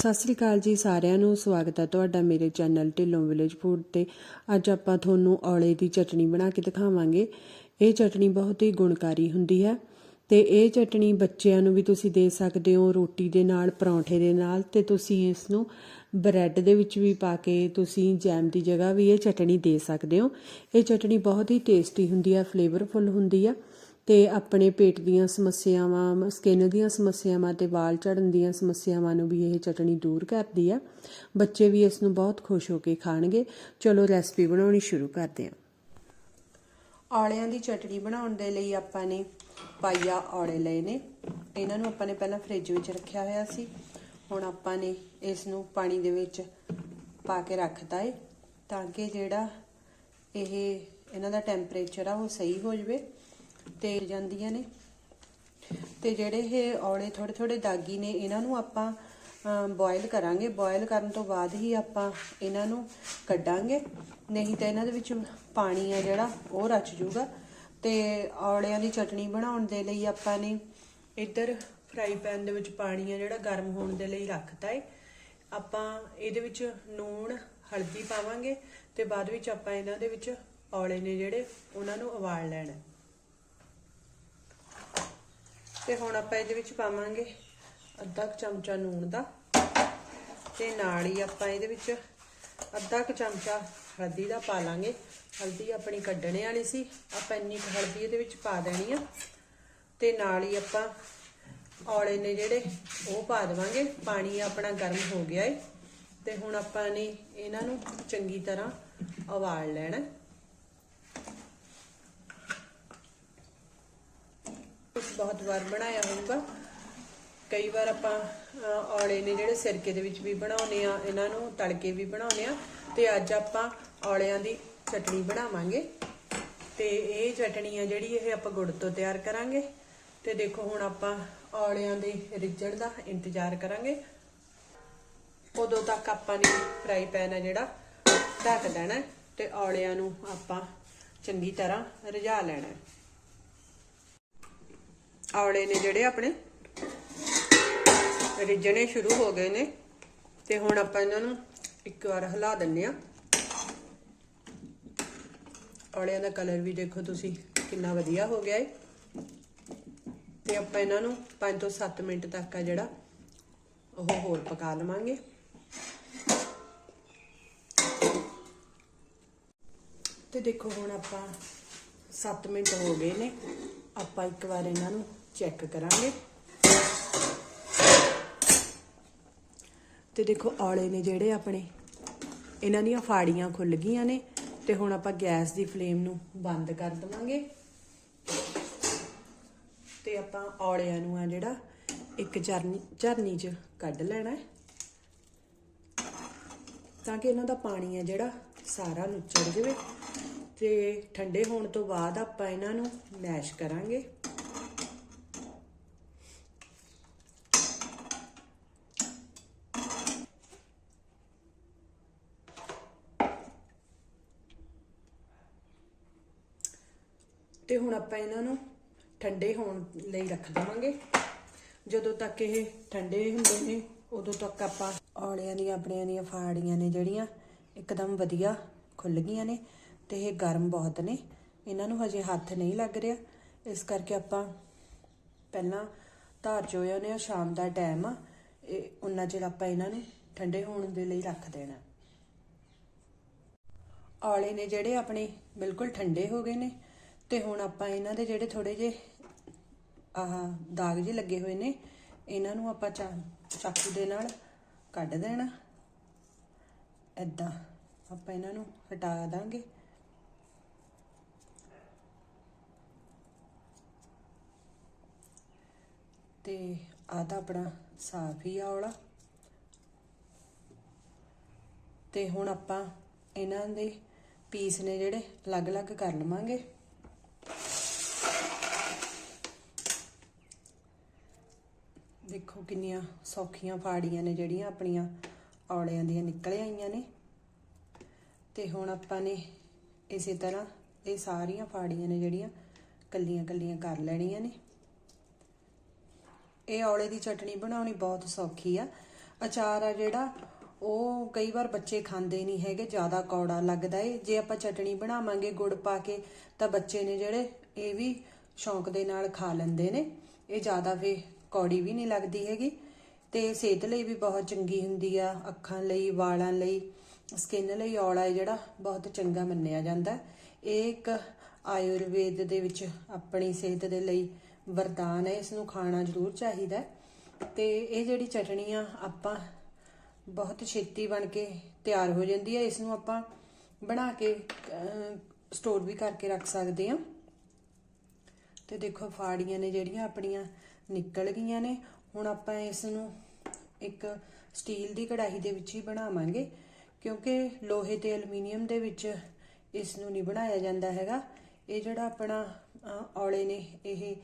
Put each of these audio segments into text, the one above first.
ਸਤਿ ਸ੍ਰੀ ਅਕਾਲ ਜੀ ਸਾਰਿਆਂ ਨੂੰ, ਸਵਾਗਤ ਹੈ ਤੁਹਾਡਾ ਮੇਰੇ ਚੈਨਲ ਢਿੱਲੋਂ ਵਿਲੇਜ ਫੂਡ ਤੇ। ਅੱਜ ਆਪਾਂ ਤੁਹਾਨੂੰ ਔਲੇ ਦੀ ਚਟਣੀ ਬਣਾ ਕੇ ਦਿਖਾਵਾਂਗੇ। ਇਹ ਚਟਣੀ ਬਹੁਤ ਹੀ ਗੁਣਕਾਰੀ ਹੁੰਦੀ ਹੈ ਤੇ ਇਹ ਚਟਣੀ ਬੱਚਿਆਂ ਨੂੰ ਵੀ ਤੁਸੀਂ ਦੇ ਸਕਦੇ ਹੋ ਰੋਟੀ ਦੇ ਨਾਲ, ਪਰੌਂਠੇ ਦੇ ਨਾਲ ਤੇ ਤੁਸੀਂ ਇਸ ਨੂੰ ਬ੍ਰੈਡ ਦੇ ਵਿੱਚ ਵੀ ਪਾ ਕੇ ਤੁਸੀਂ ਜੈਮ ਦੀ ਜਗ੍ਹਾ ਵੀ ਇਹ ਚਟਣੀ ਦੇ ਸਕਦੇ ਹੋ। ਇਹ ਚਟਣੀ ਬਹੁਤ ਹੀ ਟੇਸਟੀ ਹੁੰਦੀ ਹੈ, ਫਲੇਵਰਫੁਲ ਹੁੰਦੀ ਹੈ ਤੇ ਆਪਣੇ ਪੇਟ ਦੀਆਂ ਸਮੱਸਿਆਵਾਂ ਸਕਿਨ ਦੀਆਂ ਸਮੱਸਿਆਵਾਂ ਤੇ ਵਾਲ ਝੜਨ ਦੀਆਂ ਸਮੱਸਿਆਵਾਂ ਨੂੰ ਵੀ ਇਹ ਚਟਣੀ ਦੂਰ ਕਰਦੀ ਆ। ਬੱਚੇ ਵੀ ਇਸ ਨੂੰ ਬਹੁਤ ਖੁਸ਼ ਹੋ ਕੇ ਖਾਣਗੇ। ਚਲੋ ਰੈਸਪੀ ਬਣਾਉਣੀ ਸ਼ੁਰੂ ਕਰਦੇ ਹਾਂ ਔਲਿਆਂ ਦੀ ਚਟਣੀ ਬਣਾਉਣ ਦੇ ਲਈ ਆਪਾਂ ਨੇ ਪਾਈਆ ਔਲੇ ਲਏ ਨੇ। ਇਹਨਾਂ ਨੂੰ ਆਪਾਂ ਨੇ ਪਹਿਲਾਂ ਫ੍ਰਿਜ ਵਿੱਚ ਰੱਖਿਆ ਹੋਇਆ ਸੀ। ਹੁਣ ਆਪਾਂ ਨੇ ਇਸ ਨੂੰ ਪਾਣੀ ਦੇ ਵਿੱਚ ਪਾ ਕੇ ਰੱਖਤਾ ਏ, ਤਾਂ ਕਿ ਜਿਹੜਾ ਇਹ, ਇਹਨਾਂ ਦਾ ਟੈਂਪਰੇਚਰ ਆ ਉਹ ਸਹੀ ਹੋ ਜਵੇ। ਤੇ ਜਾਂਦੀਆਂ ਨੇ। ਤੇ ਜਿਹੜੇ ਇਹ ਔਲੇ ਥੋੜੇ ਥੋੜੇ ਦਾਗੀ ਨੇ, ਇਹਨਾਂ ਨੂੰ ਆਪਾਂ ਬੋਇਲ ਕਰਾਂਗੇ। ਬੋਇਲ ਕਰਨ ਤੋਂ ਬਾਅਦ ਹੀ ਆਪਾਂ ਇਹਨਾਂ ਨੂੰ ਕੱਢਾਂਗੇ। ਨਹੀਂ ਤਾਂ ਇਹਨਾਂ ਦੇ ਵਿੱਚ ਪਾਣੀ ਆ ਜਿਹੜਾ, ਉਹ ਰਚ ਜੂਗਾ। ਤੇ ਔਲਿਆਂ ਦੀ ਚਟਣੀ ਬਣਾਉਣ ਦੇ ਲਈ ਆਪਾਂ ਨੇ ਇੱਧਰ ਫਰਾਈ ਪੈਨ ਦੇ ਵਿੱਚ ਪਾਣੀ ਆ ਜਿਹੜਾ ਗਰਮ ਹੋਣ ਦੇ ਲਈ ਰੱਖਤਾ ਏ। ਆਪਾਂ ਇਹਦੇ ਵਿੱਚ ਨੂਣ, ਹਲਦੀ ਪਾਵਾਂਗੇ ਤੇ ਬਾਅਦ ਵਿੱਚ ਆਪਾਂ ਇਹਨਾਂ ਦੇ ਵਿੱਚ ਔਲੇ ਨੇ ਜਿਹੜੇ, ਉਹਨਾਂ ਨੂੰ ਉਬਾਲ ਲੈਣਾ। ਤੇ ਹੁਣ ਆਪਾਂ ਇਹਦੇ ਵਿੱਚ ਪਾਵਾਂਗੇ ਅੱਧਾ ਕੁ ਚਮਚਾ ਨੂਣ ਦਾ ਤੇ ਨਾਲ ਹੀ ਆਪਾਂ ਇਹਦੇ ਵਿੱਚ ਅੱਧਾ ਕੁ ਚਮਚਾ ਹਲਦੀ ਦਾ ਪਾ ਲਾਂਗੇ। ਹਲਦੀ ਆਪਣੀ ਕੱਢਣੇ ਵਾਲੀ ਸੀ, ਆਪਾਂ ਇੰਨੀ ਕੁ ਹਲਦੀ ਇਹਦੇ ਵਿੱਚ ਪਾ ਦੇਣੀ ਆ। ਤੇ ਨਾਲ ਹੀ ਆਪਾਂ ਔਲੇ ਨੇ ਜਿਹੜੇ ਉਹ ਪਾ ਦੇਵਾਂਗੇ, ਪਾਣੀ ਆਪਣਾ ਗਰਮ ਹੋ ਗਿਆ ਏ। ਤੇ ਹੁਣ ਆਪਾਂ ਨੇ ਇਹਨਾਂ ਨੂੰ ਚੰਗੀ ਤਰ੍ਹਾਂ ਉਬਾਲ ਲੈਣਾ। ਬਹੁਤ ਵਾਰ ਬਣਾਇਆ ਹੋਊਗਾ। ਕਈ ਵਾਰ ਆਪਾਂ ਔਲੇ ਨੇ ਜਿਹੜੇ ਸਿਰਕੇ ਦੇ ਵਿੱਚ ਵੀ ਬਣਾਉਨੇ ਆ, ਇਹਨਾਂ ਨੂੰ ਤੜਕੇ ਵੀ ਬਣਾਉਨੇ ਆ, ਤੇ ਅੱਜ ਆਪਾਂ ਔਲਿਆਂ ਦੀ ਚਟਣੀ ਬਣਾਵਾਂਗੇ। ਤੇ ਇਹ ਚਟਣੀ ਆ ਜਿਹੜੀ ਇਹ ਆਪਾਂ ਗੁੜ ਤੋਂ ਤਿਆਰ ਕਰਾਂਗੇ। ਤੇ ਦੇਖੋ ਹੁਣ ਆਪਾਂ ਔਲਿਆਂ ਦੇ ਰਿੱਝਣ ਦਾ ਇੰਤਜ਼ਾਰ ਕਰਾਂਗੇ। ਉਦੋਂ ਤੱਕ ਆਪਾਂ ਨੇ ਫਰਾਈ ਪੈਨ ਆ ਜਿਹੜਾ, ਢੱਕ ਦੇਣਾ ਤੇ ਔਲਿਆਂ ਨੂੰ ਆਪਾਂ ਚੰਗੀ ਤਰ੍ਹਾਂ ਰਝਾ ਲੈਣਾ ਔਲੇ ਨੇ ਜਿਹੜੇ ਆਪਣੇ ਰਿੱਝਣੇ ਸ਼ੁਰੂ ਹੋ ਗਏ ਨੇ ਤੇ ਹੁਣ ਆਪਾਂ ਇਹਨਾਂ ਨੂੰ ਇੱਕ ਵਾਰ ਹਿਲਾ ਦਿੰਨੇ ਆ ਔਲਿਆਂ ਦਾ ਕਲਰ ਵੀ ਦੇਖੋ ਤੁਸੀਂ ਕਿੰਨਾ ਵਧੀਆ ਹੋ ਗਿਆ ਏ। ਤੇ ਆਪਾਂ ਇਹਨਾਂ ਨੂੰ 5 ਤੋਂ 7 ਮਿੰਟ ਤੱਕ ਆ ਜਿਹੜਾ ਉਹ ਹੋਰ ਪਕਾ ਲਵਾਂਗੇ। ਤੇ ਦੇਖੋ ਹੁਣ ਆਪਾਂ 7 ਮਿੰਟ ਹੋ ਗਏ ਨੇ। ਆਪਾਂ ਇੱਕ ਵਾਰ ਇਹਨਾਂ ਨੂੰ ਚੈੱਕ ਕਰਾਂਗੇ। ਤੇ ਦੇਖੋ ਔਲੇ ਨੇ ਜਿਹੜੇ ਆਪਣੇ, ਇਹਨਾਂ ਦੀਆਂ ਫਾੜੀਆਂ ਖੁੱਲ ਗਈਆਂ ਨੇ ਤੇ ਹੁਣ ਆਪਾਂ ਗੈਸ ਦੀ ਫਲੇਮ ਨੂੰ ਬੰਦ ਕਰ ਦਵਾਂਗੇ। ਤੇ ਆਪਾਂ ਔਲਿਆਂ ਨੂੰ ਆ ਜਿਹੜਾ ਇੱਕ ਚਰਨੀ, ਝਰਨੀ 'ਚ ਕੱਢ ਲੈਣਾ ਹੈ। ਤਾਂ ਕਿ ਇਹਨਾਂ ਦਾ ਪਾਣੀ ਆ ਜਿਹੜਾ ਸਾਰਾ ਨੁੱਚੜ ਜਾਵੇ। ਤੇ ਠੰਡੇ ਹੋਣ ਤੋਂ ਬਾਅਦ ਆਪਾਂ ਇਹਨਾਂ ਨੂੰ ਮੈਸ਼ ਕਰਾਂਗੇ। ਤੇ ਹੁਣ ਆਪਾਂ ਇਹਨਾਂ ਨੂੰ ਠੰਡੇ ਹੋਣ ਲਈ ਰੱਖ ਦੇਵਾਂਗੇ। ਜਦੋਂ ਤੱਕ ਇਹ ਠੰਡੇ ਹੁੰਦੇ ਨੇ, ਉਦੋਂ ਤੱਕ ਆਪਾਂ ਔਲਿਆਂ ਦੀਆਂ, ਆਪਣੀਆਂ ਦੀਆਂ ਫਾੜੀਆਂ ਨੇ ਜਿਹੜੀਆਂ, ਇੱਕਦਮ ਵਧੀਆ ਖੁੱਲ ਗਈਆਂ ਨੇ ਤੇ ਇਹ ਗਰਮ ਬਹੁਤ ਨੇ। ਇਹਨਾਂ ਨੂੰ ਹਜੇ ਹੱਥ ਨਹੀਂ ਲੱਗ ਰਿਹਾ। ਇਸ ਕਰਕੇ ਆਪਾਂ ਪਹਿਲਾਂ ਧਾਰ ਚੋਇਆ ਨੇ ਸ਼ਾਮ ਦਾ ਟਾਈਮ ਆ। ਇਹ ਉਹਨਾਂ ਚਿਰ ਆਪਾਂ ਇਹਨਾਂ ਨੂੰ ਠੰਡੇ ਹੋਣ ਦੇ ਲਈ ਰੱਖ ਦੇਣਾ। ਔਲੇ ਨੇ ਜਿਹੜੇ ਆਪਣੇ ਬਿਲਕੁਲ ਠੰਡੇ ਹੋ ਗਏ ਨੇ ਤੇ ਹੁਣ ਆਪਾਂ ਇਹਨਾਂ ਦੇ ਜਿਹੜੇ ਥੋੜੇ ਜੇ ਆਹ ਦਾਗ ਜੇ ਲੱਗੇ ਹੋਏ ਨੇ, ਇਹਨਾਂ ਨੂੰ ਆਪਾਂ ਚਾਕੂ ਦੇ ਨਾਲ ਕੱਢ ਦੇਣਾ। ਐਦਾਂ ਆਪਾਂ ਇਹਨਾਂ ਨੂੰ ਹਟਾ ਦਾਂਗੇ। ਤੇ ਆਹ ਤਾਂ ਆਪਣਾ ਸਾਫ਼ ਹੀ ਆਉਲਾ ਤੇ ਹੁਣ ਆਪਾਂ ਇਹਨਾਂ ਦੇ ਪੀਸ ਨੇ ਜਿਹੜੇ ਅਲੱਗ-ਅਲੱਗ ਕਰ ਲਵਾਂਗੇ ਦੇਖੋ ਕਿੰਨੀਆਂ ਸੌਖੀਆਂ ਫਾੜੀਆਂ ਨੇ ਜਿਹੜੀਆਂ ਆਪਣੀਆਂ ਔਲਿਆਂ ਦੀਆਂ ਨਿਕਲ ਆਈਆਂ ਨੇ। ਤੇ ਹੁਣ ਆਪਾਂ ਨੇ ਇਸੇ ਤਰ੍ਹਾਂ ਇਹ ਸਾਰੀਆਂ ਫਾੜੀਆਂ ਨੇ ਜਿਹੜੀਆਂ ਕੱਲੀਆਂ ਕੱਲੀਆਂ ਕਰ ਲੈਣੀਆਂ ਨੇ। ਇਹ ਔਲੇ ਦੀ ਚਟਣੀ ਬਣਾਉਣੀ ਬਹੁਤ ਸੌਖੀ ਆ। ਅਚਾਰ ਆ ਜਿਹੜਾ, ਉਹ ਕਈ ਵਾਰ ਬੱਚੇ ਖਾਂਦੇ ਨਹੀਂ ਹੈਗੇ, ਜ਼ਿਆਦਾ ਕੌੜਾ ਲੱਗਦਾ ਏ। ਜੇ ਆਪਾਂ ਚਟਣੀ ਬਣਾਵਾਂਗੇ ਗੁੜ ਪਾ ਕੇ, ਤਾਂ ਬੱਚੇ ਨੇ ਜਿਹੜੇ ਇਹ ਵੀ ਸ਼ੌਂਕ ਦੇ ਨਾਲ ਖਾ ਲੈਂਦੇ ਨੇ। ਇਹ ਜ਼ਿਆਦਾ ਫੇ ਕੌੜੀ ਵੀ ਨਹੀਂ ਲੱਗਦੀ ਹੈਗੀ ਤੇ ਸਿਹਤ ਲਈ ਵੀ ਬਹੁਤ ਚੰਗੀ ਹੁੰਦੀ ਆ, ਅੱਖਾਂ ਲਈ, ਵਾਲਾਂ ਲਈ ਸਕਿਨ ਲਈ ਔਲਾ ਹੈ ਜਿਹੜਾ ਬਹੁਤ ਚੰਗਾ ਮੰਨਿਆ ਜਾਂਦਾ। ਇਹ ਇੱਕ ਆਯੁਰਵੇਦ ਦੇ ਵਿੱਚ ਆਪਣੀ ਸਿਹਤ ਦੇ ਲਈ ਵਰਦਾਨ ਹੈ ਇਸ ਨੂੰ ਖਾਣਾ ਜ਼ਰੂਰ ਚਾਹੀਦਾ ਤੇ ਇਹ ਜਿਹੜੀ ਚਟਣੀ ਆ, ਆਪਾਂ ਬਹੁਤ ਛੇਤੀ ਬਣ ਕੇ ਤਿਆਰ ਹੋ ਜਾਂਦੀ ਹੈ ਇਸ ਨੂੰ ਆਪਾਂ ਬਣਾ ਕੇ ਸਟੋਰ ਵੀ ਕਰਕੇ ਰੱਖ ਸਕਦੇ ਹਾਂ ਤੇ ਦੇਖੋ, ਫਾੜੀਆਂ ਨੇ ਜਿਹੜੀਆਂ ਆਪਣੀਆਂ ਨਿਕਲ ਗਈਆਂ ਨੇ। ਹੁਣ ਆਪਾਂ ਇਸ ਨੂੰ ਇੱਕ ਸਟੀਲ ਦੀ ਕੜਾਹੀ ਦੇ ਵਿੱਚ ਹੀ ਬਣਾਵਾਂਗੇ, ਕਿਉਂਕਿ ਲੋਹੇ ਤੇ ਐਲੂਮੀਨੀਅਮ ਦੇ ਵਿੱਚ ਇਸ ਨੂੰ ਨਹੀਂ ਬਣਾਇਆ ਜਾਂਦਾ ਹੈਗਾ। ਇਹ ਜਿਹੜਾ ਆਪਣਾ ਔਲੇ ਨੇ, ਇਹ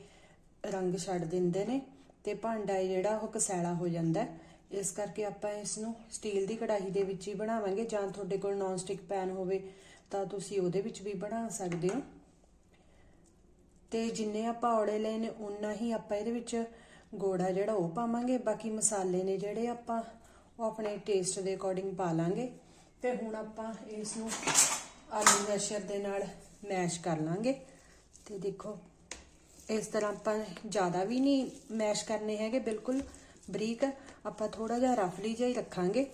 ਰੰਗ ਛੱਡ ਦਿੰਦੇ ਨੇ ਤੇ ਭਾਂਡਾ ਹੈ ਜਿਹੜਾ ਉਹ ਕਸੈਲਾ ਹੋ ਜਾਂਦਾ ਇਸ ਕਰਕੇ ਆਪਾਂ ਇਸ ਨੂੰ ਸਟੀਲ ਦੀ ਕੜਾਹੀ ਦੇ ਵਿੱਚ ਹੀ ਬਣਾਵਾਂਗੇ। ਜਾਂ ਤੁਹਾਡੇ ਕੋਲ ਨੌਨ ਸਟਿਕ ਪੈਨ ਹੋਵੇ ਤਾਂ ਤੁਸੀਂ ਉਹਦੇ ਵਿੱਚ ਵੀ ਬਣਾ ਸਕਦੇ ਹੋ। ਤੇ ਜਿੰਨੇ ਆਪਾਂ ਔੜੇ ਲਏ ਨੇ ਉਨਾ ਹੀ ਆਪਾਂ ਇਹਦੇ ਵਿੱਚ ਗੋੜਾ ਜਿਹੜਾ ਉਹ ਪਾਵਾਂਗੇ। ਬਾਕੀ ਮਸਾਲੇ ਨੇ ਜਿਹੜੇ ਆਪਾਂ, ਉਹ ਆਪਣੇ ਟੇਸਟ ਦੇ ਅਕੋਰਡਿੰਗ ਪਾ ਲਾਂਗੇ। ਤੇ ਹੁਣ ਆਪਾਂ ਇਸ ਨੂੰ ਆਲੂ ਮੈਸ਼ਰ ਦੇ ਨਾਲ ਮੈਸ਼ ਕਰ ਲਾਂਗੇ। ਤੇ ਦੇਖੋ, ਇਸ ਤਰ੍ਹਾਂ ਆਪਾਂ ਜ਼ਿਆਦਾ ਵੀ ਨਹੀਂ ਮੈਸ਼ ਕਰਨੇ ਹੈਗੇ, ਬਿਲਕੁਲ ਬਰੀਕ। ਆਪਾਂ ਥੋੜਾ ਜਿਹਾ ਰਫਲੀ ਜਿਹਾ ਹੀ ਰੱਖਾਂਗੇ।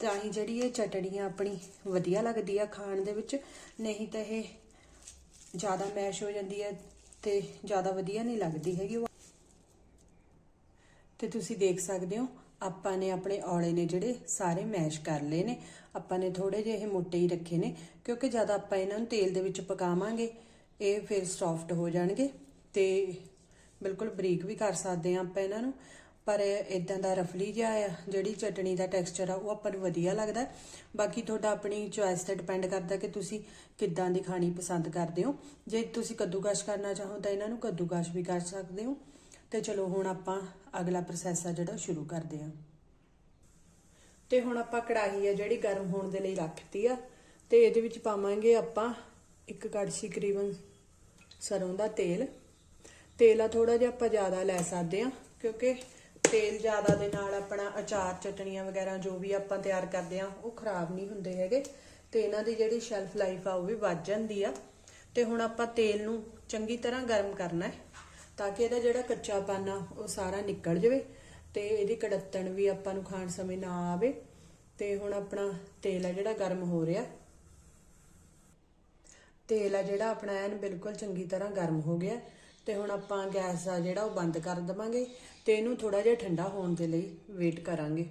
ਤਾਂ ਹੀ ਜਿਹੜੀ ਇਹ ਚਟੜੀਆਂ ਆਪਣੀ ਵਧੀਆ ਲੱਗਦੀ ਆ ਖਾਣ ਦੇ ਵਿੱਚ। ਨਹੀਂ ਤਾਂ ਇਹ ਜ਼ਿਆਦਾ ਮੈਸ਼ ਹੋ ਜਾਂਦੀ ਹੈ। ਤੇ ਜ਼ਿਆਦਾ ਵਧੀਆ ਨਹੀਂ ਲੱਗਦੀ ਹੈਗੀ ਉਹ। ਤੇ ਤੁਸੀਂ ਦੇਖ ਸਕਦੇ ਹੋ, ਆਪਾਂ ਨੇ ਆਪਣੇ ਔਲੇ ਨੇ ਜਿਹੜੇ ਸਾਰੇ ਮੈਸ਼ ਕਰ ਲਏ ਨੇ। ਆਪਾਂ ਨੇ ਥੋੜੇ ਜਿਹੇ ਇਹ ਮੋਟੇ ਹੀ ਰੱਖੇ ਨੇ, ਕਿਉਂਕਿ ਜਦ ਆਪਾਂ ਇਹਨਾਂ ਨੂੰ ਤੇਲ ਦੇ ਵਿੱਚ ਪਕਾਵਾਂਗੇ, ਇਹ ਫਿਰ ਸੌਫਟ ਹੋ ਜਾਣਗੇ ਤੇ ਬਿਲਕੁਲ ਬਰੀਕ ਵੀ ਕਰ ਸਕਦੇ ਆ ਆਪਾਂ ਇਹਨਾਂ ਨੂੰ। ਪਰ ਇਦਾਂ ਦਾ ਰਫਲੀ ਜਿਹਾ ਆ, ਜਿਹੜੀ ਚਟਣੀ ਦਾ ਟੈਕਸਚਰ ਆ, ਉਹ ਆਪਾਂ ਨੂੰ ਵਧੀਆ ਲੱਗਦਾ। ਬਾਕੀ ਤੁਹਾਡਾ ਆਪਣੀ ਚੁਆਇਸ ਤੇ ਡਿਪੈਂਡ ਕਰਦਾ ਕਿ ਤੁਸੀਂ ਕਿੱਦਾਂ ਦੀ ਖਾਣੀ ਪਸੰਦ ਕਰਦੇ ਹੋ। ਜੇ ਤੁਸੀਂ ਕੱਦੂਕਸ਼ ਕਰਨਾ ਚਾਹੋ ਤਾਂ ਇਹਨਾਂ ਨੂੰ ਕੱਦੂਕਸ਼ ਵੀ ਕਰ ਸਕਦੇ ਹੋ। ਤੇ ਚਲੋ, ਹੁਣ ਆਪਾਂ ਅਗਲਾ ਪ੍ਰੋਸੈਸ ਆ ਜਿਹੜਾ ਸ਼ੁਰੂ ਕਰਦੇ ਹਾਂ। ਤੇ ਹੁਣ ਆਪਾਂ ਕੜਾਹੀ ਆ ਜਿਹੜੀ ਗਰਮ ਹੋਣ ਦੇ ਲਈ ਰੱਖਤੀ ਆ। ਤੇ ਇਹਦੇ ਵਿੱਚ ਪਾਵਾਂਗੇ ਆਪਾਂ ਇੱਕ ਕੜਛੀ ਕਰੀਬਨ ਸਰੋਂ ਦਾ ਤੇਲ। ਤੇਲ ਆ ਥੋੜਾ ਜਿਹਾ ਆਪਾਂ ਜ਼ਿਆਦਾ ਲੈ ਸਕਦੇ ਆ ਕਿਉਂਕਿ ਤੇਲ ਜ਼ਿਆਦਾ ਦੇ ਨਾਲ ਆਪਣਾ ਅਚਾਰ, ਚਟਣੀਆਂ ਵਗੈਰਾ ਜੋ ਵੀ ਆਪਾਂ ਤਿਆਰ ਕਰਦੇ ਆ ਉਹ ਖਰਾਬ ਨਹੀਂ ਹੁੰਦੇ ਹੈਗੇ। ਤੇ ਇਹਨਾਂ ਦੀ ਜਿਹੜੀ ਸ਼ੈਲਫ ਲਾਈਫ ਆ, ਉਹ ਵੀ ਵੱਧ ਜਾਂਦੀ ਆ। ਤੇ ਹੁਣ ਆਪਾਂ ਤੇਲ ਨੂੰ ਚੰਗੀ ਤਰ੍ਹਾਂ ਗਰਮ ਕਰਨਾ ਹੈ, ਤਾਂ ਕਿ ਇਹਦਾ ਜਿਹੜਾ ਕੱਚਾਪਨ ਆ, ਉਹ ਸਾਰਾ ਨਿਕਲ ਜਾਵੇ। ਤੇ ਇਹਦੀ ਕੜੱਤਣ ਵੀ ਆਪਾਂ ਨੂੰ ਖਾਣ ਸਮੇਂ ਨਾ ਆਵੇ। ਤੇ ਹੁਣ ਆਪਣਾ ਤੇਲ ਆ ਜਿਹੜਾ ਗਰਮ ਹੋ ਰਿਹਾ। ਤੇਲ ਆ ਜਿਹੜਾ ਆਪਣਾ ਐਨ ਬਿਲਕੁਲ ਚੰਗੀ ਤਰ੍ਹਾਂ ਗਰਮ ਹੋ ਗਿਆ। ਤੇ ਹੁਣ ਆਪਾਂ ਗੈਸ ਆ ਜਿਹੜਾ ਉਹ ਬੰਦ ਕਰ ਦਵਾਂਗੇ ਤੇ ਇਹਨੂੰ ਥੋੜਾ ਜਿਹਾ ਠੰਡਾ ਹੋਣ ਦੇ ਲਈ ਵੇਟ ਕਰਾਂਗੇ।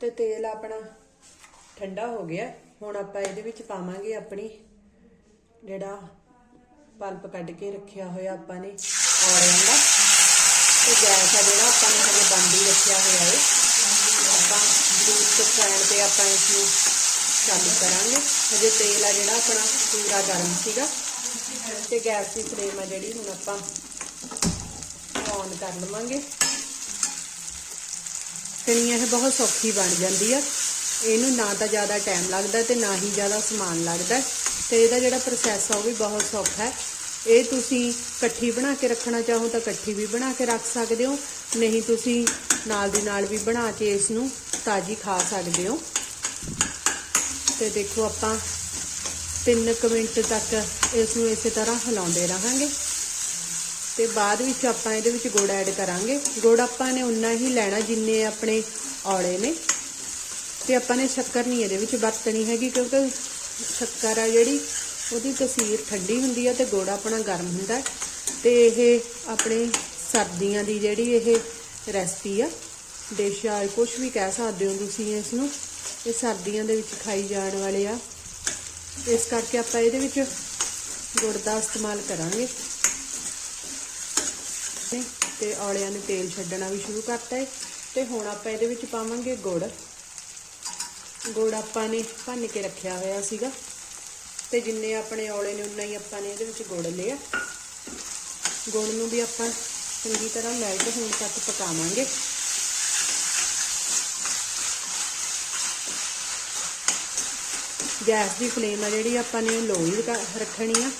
ਤੇ ਤੇਲ ਆਪਣਾ ਠੰਡਾ ਹੋ ਗਿਆ। ਹੁਣ ਆਪਾਂ ਇਹਦੇ ਵਿੱਚ ਪਾਵਾਂਗੇ ਆਪਣੀ ਜਿਹੜਾ ਪਲਪ ਕੱਢ ਕੇ ਰੱਖਿਆ ਹੋਇਆ ਆਪਾਂ ਨੇ ਔਰਿਆਂ ਦਾ। ਤੇ ਗੈਸ ਆ ਜਿਹੜਾ ਆਪਾਂ ਨੇ ਹਜੇ ਬੰਦ ਹੀ ਰੱਖਿਆ ਹੋਇਆ ਹੈ ਆਪਾਂ ਜ਼ਰੂਰਤ ਪੈਣ ਤੇ ਆਪਾਂ ਇਸ ਨੂੰ ਚਾਲੂ ਕਰਾਂਗੇ। ਹਜੇ ਤੇਲ ਆ ਜਿਹੜਾ ਆਪਣਾ ਪੂਰਾ ਗਰਮ ਸੀਗਾ। ਤੇ ਗੈਸ ਦੀ ਫਲੇਮ ਆ ਜਿਹੜੀ, ਹੁਣ ਆਪਾਂ ਔਨ ਕਰ ਲਵਾਂਗੇ। ਕਣੀਆਂ ਇਹ ਬਹੁਤ ਸੌਖੀ ਬਣ ਜਾਂਦੀ ਆ। ਇਹਨੂੰ ਨਾ ਤਾਂ ਜ਼ਿਆਦਾ ਟਾਈਮ ਲੱਗਦਾ ਤੇ ਨਾ ਹੀ ਜ਼ਿਆਦਾ ਸਮਾਨ ਲੱਗਦਾ। ਤੇ ਇਹਦਾ ਜਿਹੜਾ ਪ੍ਰੋਸੈਸ ਆ, ਉਹ ਵੀ ਬਹੁਤ ਸੌਖਾ ਹੈ। ਇਹ ਤੁਸੀਂ ਇਕੱਠੀ ਬਣਾ ਕੇ ਰੱਖਣਾ ਚਾਹੋ ਤਾਂ ਇਕੱਠੀ ਵੀ ਬਣਾ ਕੇ ਰੱਖ ਸਕਦੇ ਹੋ। ਨਹੀਂ ਤੁਸੀਂ ਨਾਲ ਦੀ ਨਾਲ ਵੀ ਬਣਾ ਕੇ ਇਸ ਨੂੰ ਤਾਜ਼ੀ ਖਾ ਸਕਦੇ ਹੋ। ਤੇ ਦੇਖੋ ਆਪਾਂ 3 ਮਿੰਟ ਤੱਕ ਇਸ ਨੂੰ ਇਸੇ ਤਰ੍ਹਾਂ ਹਿਲਾਉਂਦੇ ਰਹਾਂਗੇ। ਤੇ ਬਾਅਦ ਵਿੱਚ ਆਪਾਂ ਇਹਦੇ ਵਿੱਚ ਗੁੜ ਐਡ ਕਰਾਂਗੇ। ਗੁੜ ਆਪਾਂ ਨੇ ਉਨਾ ਹੀ ਲੈਣਾ ਜਿੰਨੇ ਆਪਣੇ ਔਲੇ ਨੇ। ਤੇ ਆਪਾਂ ਨੇ ਸ਼ੱਕਰ ਨਹੀਂ ਇਹਦੇ ਵਿੱਚ ਵਰਤਣੀ ਹੈਗੀ ਕਿਉਂਕਿ ਸ਼ੱਕਰ ਆ ਜਿਹੜੀ, ਉਹਦੀ ਤਸੀਰ ਠੰਡੀ ਹੁੰਦੀ ਆ ਤੇ ਗੁੜ ਆਪਣਾ ਗਰਮ ਹੁੰਦਾ। ਹੈ। ਤੇ ਇਹ ਆਪਣੇ ਸਰਦੀਆਂ ਦੀ ਜਿਹੜੀ ਇਹ ਰੈਸਪੀ ਆ ਡਿਸ਼ ਆ ਕੁਝ ਵੀ ਕਹਿ ਸਕਦੇ ਹੋ ਤੁਸੀਂ ਇਸ ਨੂੰ। ਇਹ ਸਰਦੀਆਂ ਦੇ ਵਿੱਚ ਖਾਈ ਜਾਣ ਵਾਲੇ ਆ। ਇਸ ਕਰਕੇ ਆਪਾਂ ਇਹਦੇ ਵਿੱਚ ਗੁੜ ਦਾ ਇਸਤੇਮਾਲ ਕਰਾਂਗੇ। ਤੇ ਔਲਿਆਂ ਨੇ ਤੇਲ ਛੱਡਣਾ ਵੀ ਸ਼ੁਰੂ ਕਰਤਾ ਹੈ ਤੇ ਹੁਣ ਆਪਾਂ ਇਹਦੇ ਵਿੱਚ ਪਾਵਾਂਗੇ ਗੁੜ। ਗੁੜ ਆਪਾਂ ਨੇ ਭੰਨ ਕੇ ਰੱਖਿਆ ਹੋਇਆ ਸੀਗਾ। ਤੇ ਜਿੰਨੇ ਆਪਣੇ ਔਲੇ ਨੇ, ਉਨਾ ਹੀ ਆਪਾਂ ਨੇ ਇਹਦੇ ਵਿੱਚ ਗੁੜ ਲਿਆ। ਗੁੜ ਨੂੰ ਵੀ ਆਪਾਂ ਚੰਗੀ ਤਰ੍ਹਾਂ ਮੈਲਟ ਹੋਣ ਤੱਕ ਪਕਾਵਾਂਗੇ। ਗੈਸ ਦੀ ਫਲੇਮ ਆ ਜਿਹੜੀ ਆਪਾਂ ਨੇ ਲੋ ਹੀ ਰਕ- ਰੱਖਣੀ ਆ।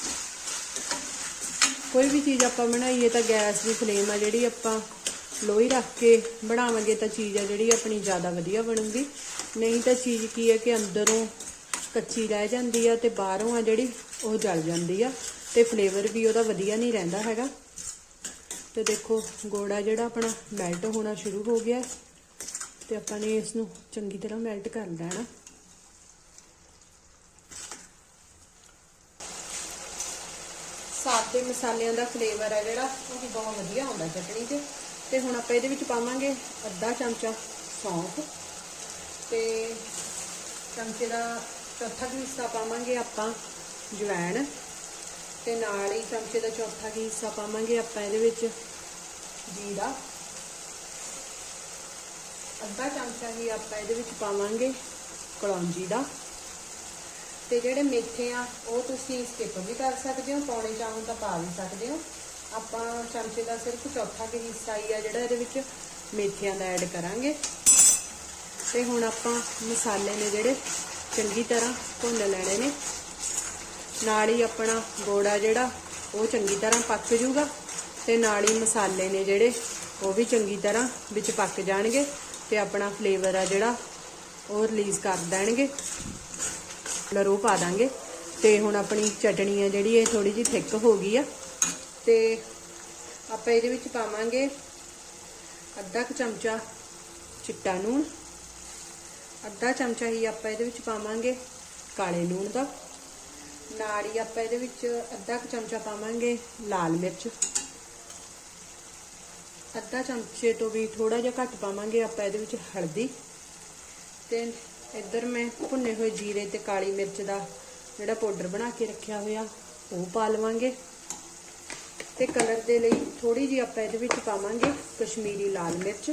ਕੋਈ ਵੀ ਚੀਜ਼ ਆਪਾਂ ਬਣਾਈਏ ਤਾਂ ਗੈਸ ਦੀ ਫਲੇਮ ਆ ਜਿਹੜੀ ਆਪਾਂ ਲੋਈ ਰੱਖ ਕੇ ਬਣਾਵਾਂਗੇ ਤਾਂ ਚੀਜ਼ ਆ ਜਿਹੜੀ ਆਪਣੀ ਜ਼ਿਆਦਾ ਵਧੀਆ ਬਣੂਗੀ। ਨਹੀਂ ਤਾਂ ਚੀਜ਼ ਕੀ ਹੈ ਕਿ ਅੰਦਰੋਂ ਕੱਚੀ ਰਹਿ ਜਾਂਦੀ ਆ ਤੇ ਬਾਹਰੋਂ ਆ ਜਿਹੜੀ ਉਹ ਜਲ ਜਾਂਦੀ ਆ ਤੇ ਫਲੇਵਰ ਵੀ ਉਹਦਾ ਵਧੀਆ ਨਹੀਂ ਰਹਿੰਦਾ ਹੈਗਾ। ਤੇ ਦੇਖੋ ਗੋੜਾ ਜਿਹੜਾ ਆਪਣਾ ਮੈਲਟ ਹੋਣਾ ਸ਼ੁਰੂ ਹੋ ਗਿਆ। ਹੈ ਤੇ ਆਪਾਂ ਨੇ ਇਸ ਨੂੰ ਚੰਗੀ ਤਰ੍ਹਾਂ ਮੈਲਟ ਕਰ ਲੈਣਾ। ਮਸਾਲਿਆਂ ਦਾ ਫਲੇਵਰ ਹੈ ਜਿਹੜਾ, ਉਹ ਵੀ ਬਹੁਤ ਵਧੀਆ ਆਉਂਦਾ ਚਟਣੀ 'ਚ। ਤੇ ਹੁਣ ਆਪਾਂ ਇਹਦੇ ਵਿੱਚ ਪਾਵਾਂਗੇ ਅੱਧਾ ਚਮਚਾ ਸੌਂਫ। ਤੇ ਚਮਚੇ ਦਾ ਚੌਥਾ ਹਿੱਸਾ ਪਾਵਾਂਗੇ ਆਪਾਂ ਜਵੈਣ। ਤੇ ਨਾਲ ਹੀ ਚਮਚੇ ਦਾ ਚੌਥਾ ਕੁ ਹਿੱਸਾ ਪਾਵਾਂਗੇ ਆਪਾਂ ਇਹਦੇ ਵਿੱਚ ਜੀਰਾ। ਅੱਧਾ ਚਮਚਾ ਹੀ ਆਪਾਂ ਇਹਦੇ ਵਿੱਚ ਪਾਵਾਂਗੇ ਕਲੌਂਜੀ ਦਾ। ਤੇ ਜਿਹੜੇ ਮੇਥੇ ਆ, ਉਹ ਤੁਸੀਂ ਸਕਿਪ ਵੀ ਕਰ ਸਕਦੇ ਹੋ ਪਾਉਣੇ ਚਾਹੋ ਤਾਂ ਪਾ ਵੀ ਸਕਦੇ ਹੋ। ਆਪਾਂ ਚਮਚੇ ਦਾ ਸਿਰਫ ਚੌਥਾ ਕੁ ਹਿੱਸਾ ਹੀ ਆ ਜਿਹੜਾ ਇਹਦੇ ਵਿੱਚ ਮੇਥਿਆਂ ਦਾ ਐਡ ਕਰਾਂਗੇ। ਤੇ ਹੁਣ ਆਪਾਂ ਮਸਾਲੇ ਨੇ ਜਿਹੜੇ ਚੰਗੀ ਤਰ੍ਹਾਂ ਭੁੰਨ ਲੈਣੇ ਨੇ। ਨਾਲ ਹੀ ਆਪਣਾ ਗੋੜਾ ਜਿਹੜਾ, ਉਹ ਚੰਗੀ ਤਰ੍ਹਾਂ ਪੱਕ ਜੂਗਾ ਤੇ ਨਾਲ ਹੀ ਮਸਾਲੇ ਨੇ ਜਿਹੜੇ, ਉਹ ਵੀ ਚੰਗੀ ਤਰ੍ਹਾਂ ਵਿੱਚ ਪੱਕ ਜਾਣਗੇ। ਤੇ ਆਪਣਾ ਫਲੇਵਰ ਆ ਜਿਹੜਾ, ਉਹ ਰਿਲੀਜ਼ ਕਰ ਦੇਣਗੇ। ਕਲਰ ਉਹ ਪਾ ਦਾਂਗੇ। ਤੇ ਹੁਣ ਆਪਣੀ ਚਟਣੀ ਆ ਜਿਹੜੀ, ਇਹ ਥੋੜੀ ਜਿਹੀ ਥਿੱਕ ਹੋ ਗਈ ਆ। ਤੇ ਆਪਾਂ ਇਹਦੇ ਵਿੱਚ ਪਾਵਾਂਗੇ ਅੱਧਾ ਕੁ ਚਮਚਾ ਚਿੱਟਾ ਲੂਣ ਅੱਧਾ ਚਮਚਾ ਹੀ ਆਪਾਂ ਇਹਦੇ ਵਿੱਚ ਪਾਵਾਂਗੇ ਕਾਲੇ ਲੂਣ ਦਾ। ਨਾਲ ਹੀ ਆਪਾਂ ਇਹਦੇ ਵਿੱਚ ਅੱਧਾ ਕੁ ਚਮਚਾ ਪਾਵਾਂਗੇ ਲਾਲ ਮਿਰਚ। ਅੱਧਾ ਚਮਚੇ ਤੋਂ ਵੀ ਥੋੜਾ ਜਿਹਾ ਘੱਟ ਪਾਵਾਂਗੇ ਆਪਾਂ ਇਹਦੇ ਵਿੱਚ ਹਲਦੀ। ਤੇ ਇੱਧਰ ਮੈਂ ਭੁੰਨੇ ਹੋਏ ਜੀਰੇ ਤੇ ਕਾਲੀ ਮਿਰਚ ਦਾ ਜਿਹੜਾ ਪਾਊਡਰ ਬਣਾ ਕੇ ਰੱਖਿਆ ਹੋਇਆ, ਉਹ ਪਾ ਲਵਾਂਗੇ। ਤੇ ਕਲਰ ਦੇ ਲਈ ਥੋੜੀ ਜਿਹੀ ਆਪਾਂ ਇਹਦੇ ਵਿੱਚ ਪਾਵਾਂਗੇ ਕਸ਼ਮੀਰੀ ਲਾਲ ਮਿਰਚ।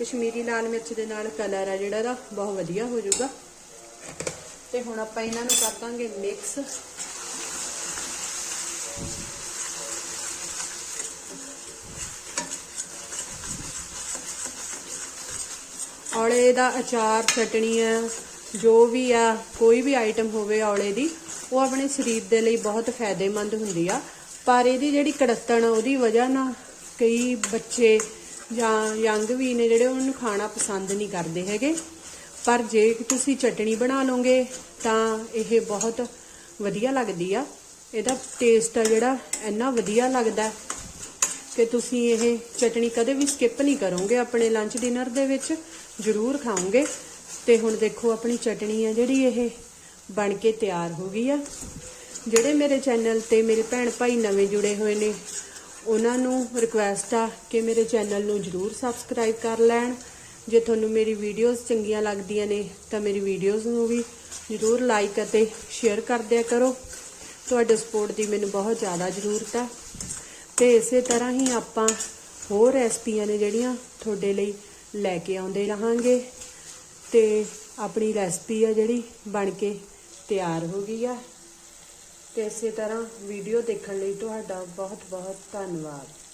ਕਸ਼ਮੀਰੀ ਲਾਲ ਮਿਰਚ ਦੇ ਨਾਲ ਕਲਰ ਆ ਜਿਹੜਾ ਦਾ ਬਹੁਤ ਵਧੀਆ ਹੋ ਜਾਊਗਾ। ਤੇ ਹੁਣ ਆਪਾਂ ਇਹਨਾਂ ਨੂੰ ਕਰ ਦਾਂਗੇ ਮਿਕਸ। ਔਲੇ ਦਾ ਅਚਾਰ, ਚਟਣੀ ਆ, ਜੋ ਵੀ ਆ, ਕੋਈ ਵੀ ਆਈਟਮ ਹੋਵੇ ਔਲੇ ਦੀ, ਉਹ ਆਪਣੇ ਸਰੀਰ ਦੇ ਲਈ ਬਹੁਤ ਫਾਇਦੇਮੰਦ ਹੁੰਦੀ ਆ। ਪਰ ਇਹਦੀ ਜਿਹੜੀ ਕੜਤਣ ਉਹਦੀ ਵਜ੍ਹਾ ਨਾਲ ਕਈ ਬੱਚੇ ਜਾਂ ਯੰਗ ਵੀ ਨੇ ਜਿਹੜੇ ਉਹਨੂੰ ਖਾਣਾ ਪਸੰਦ ਨਹੀਂ ਕਰਦੇ ਹੈਗੇ। ਪਰ ਜੇ ਤੁਸੀਂ ਚਟਣੀ ਬਣਾ ਲਓਗੇ, ਤਾਂ ਇਹ ਬਹੁਤ ਵਧੀਆ ਲੱਗਦੀ ਆ। ਇਹਦਾ ਟੇਸਟ ਆ ਜਿਹੜਾ, ਇੰਨਾ ਵਧੀਆ ਲੱਗਦਾ ਕਿ ਤੁਸੀਂ ਇਹ ਚਟਣੀ ਕਦੇ ਵੀ ਸਕਿਪ ਨਹੀਂ ਕਰੋਗੇ ਆਪਣੇ ਲੰਚ ਡਿਨਰ ਦੇ ਵਿੱਚ। ਜ਼ਰੂਰ ਖਾਓਗੇ। ਤੇ ਹੁਣ ਦੇਖੋ ਆਪਣੀ ਚਟਣੀ ਆ ਜਿਹੜੀ ਇਹ ਬਣ ਕੇ ਤਿਆਰ ਹੋ ਗਈ ਆ। ਜਿਹੜੇ ਮੇਰੇ ਚੈਨਲ ਤੇ ਮੇਰੇ ਭੈਣ ਭਾਈ ਨਵੇਂ ਜੁੜੇ ਹੋਏ ਨੇ, ਉਹਨਾਂ ਨੂੰ ਰਿਕੁਐਸਟ ਆ ਕਿ ਮੇਰੇ ਚੈਨਲ ਨੂੰ ਜ਼ਰੂਰ ਸਬਸਕ੍ਰਾਈਬ ਕਰ ਲੈਣ। ਜੇ ਤੁਹਾਨੂੰ ਮੇਰੀ ਵੀਡੀਓਜ਼ ਚੰਗੀਆਂ ਲੱਗਦੀਆਂ ਨੇ, ਤਾਂ ਮੇਰੀ ਵੀਡੀਓਜ਼ ਨੂੰ ਵੀ ਜ਼ਰੂਰ ਲਾਈਕ ਅਤੇ ਸ਼ੇਅਰ ਕਰ ਦਿਆ ਕਰੋ। ਤੁਹਾਡੇ ਸਪੋਰਟ ਦੀ ਮੈਨੂੰ ਬਹੁਤ ਜ਼ਿਆਦਾ ਜ਼ਰੂਰਤ ਆ। ਤੇ ਇਸੇ ਤਰ੍ਹਾਂ ਹੀ ਆਪਾਂ ਹੋਰ ਰੈਸਪੀਆਂ ਨੇ ਜਿਹੜੀਆਂ ਤੁਹਾਡੇ ਲਈ ਲੈ ਕੇ ਆਉਂਦੇ ਰਹਾਂਗੇ ਤੇ ਆਪਣੀ ਰੈਸਪੀ ਆ ਜਿਹੜੀ ਬਣ ਕੇ ਤਿਆਰ ਹੋ ਗਈ ਆ। ਤੇ ਇਸੇ ਤਰ੍ਹਾਂ ਵੀਡੀਓ ਦੇਖਣ ਲਈ ਤੁਹਾਡਾ ਬਹੁਤ ਬਹੁਤ ਧੰਨਵਾਦ।